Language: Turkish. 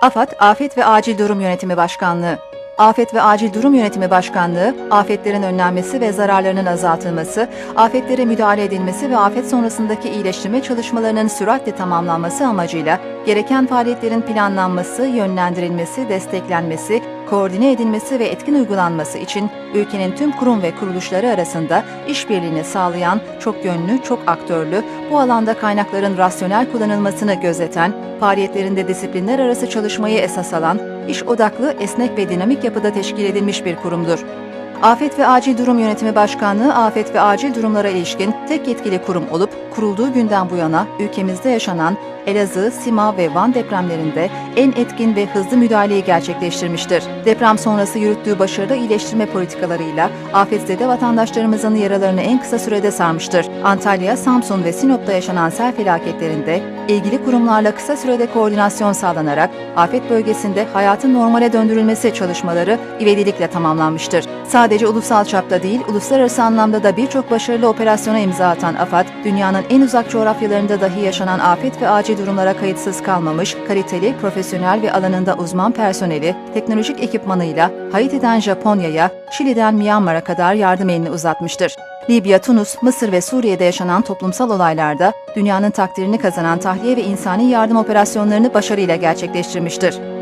AFAD, Afet ve Acil Durum Yönetimi Başkanlığı. Afet ve Acil Durum Yönetimi Başkanlığı, afetlerin önlenmesi ve zararlarının azaltılması, afetlere müdahale edilmesi ve afet sonrasındaki iyileştirme çalışmalarının süratle tamamlanması amacıyla gereken faaliyetlerin planlanması, yönlendirilmesi, desteklenmesi, koordine edilmesi ve etkin uygulanması için ülkenin tüm kurum ve kuruluşları arasında işbirliğini sağlayan, çok yönlü, çok aktörlü, bu alanda kaynakların rasyonel kullanılmasını gözeten, faaliyetlerinde disiplinler arası çalışmayı esas alan, iş odaklı, esnek ve dinamik yapıda teşkil edilmiş bir kurumdur. Afet ve Acil Durum Yönetimi Başkanlığı, afet ve acil durumlara ilişkin tek yetkili kurum olup, kurulduğu günden bu yana ülkemizde yaşanan Elazığ, Sima ve Van depremlerinde en etkin ve hızlı müdahaleyi gerçekleştirmiştir. Deprem sonrası yürüttüğü başarılı iyileştirme politikalarıyla afetzede vatandaşlarımızın yaralarını en kısa sürede sarmıştır. Antalya, Samsun ve Sinop'ta yaşanan sel felaketlerinde ilgili kurumlarla kısa sürede koordinasyon sağlanarak afet bölgesinde hayatın normale döndürülmesi çalışmaları ivedilikle tamamlanmıştır. Sadece ulusal çapta değil, uluslararası anlamda da birçok başarılı operasyona imza atan AFAD, dünyanın en uzak coğrafyalarında dahi yaşanan afet ve acil durumlara kayıtsız kalmamış, kaliteli, profesyonel ve alanında uzman personeli, teknolojik ekipmanıyla Haiti'den Japonya'ya, Şili'den Myanmar'a kadar yardım elini uzatmıştır. Libya, Tunus, Mısır ve Suriye'de yaşanan toplumsal olaylarda dünyanın takdirini kazanan tahliye ve insani yardım operasyonlarını başarıyla gerçekleştirmiştir.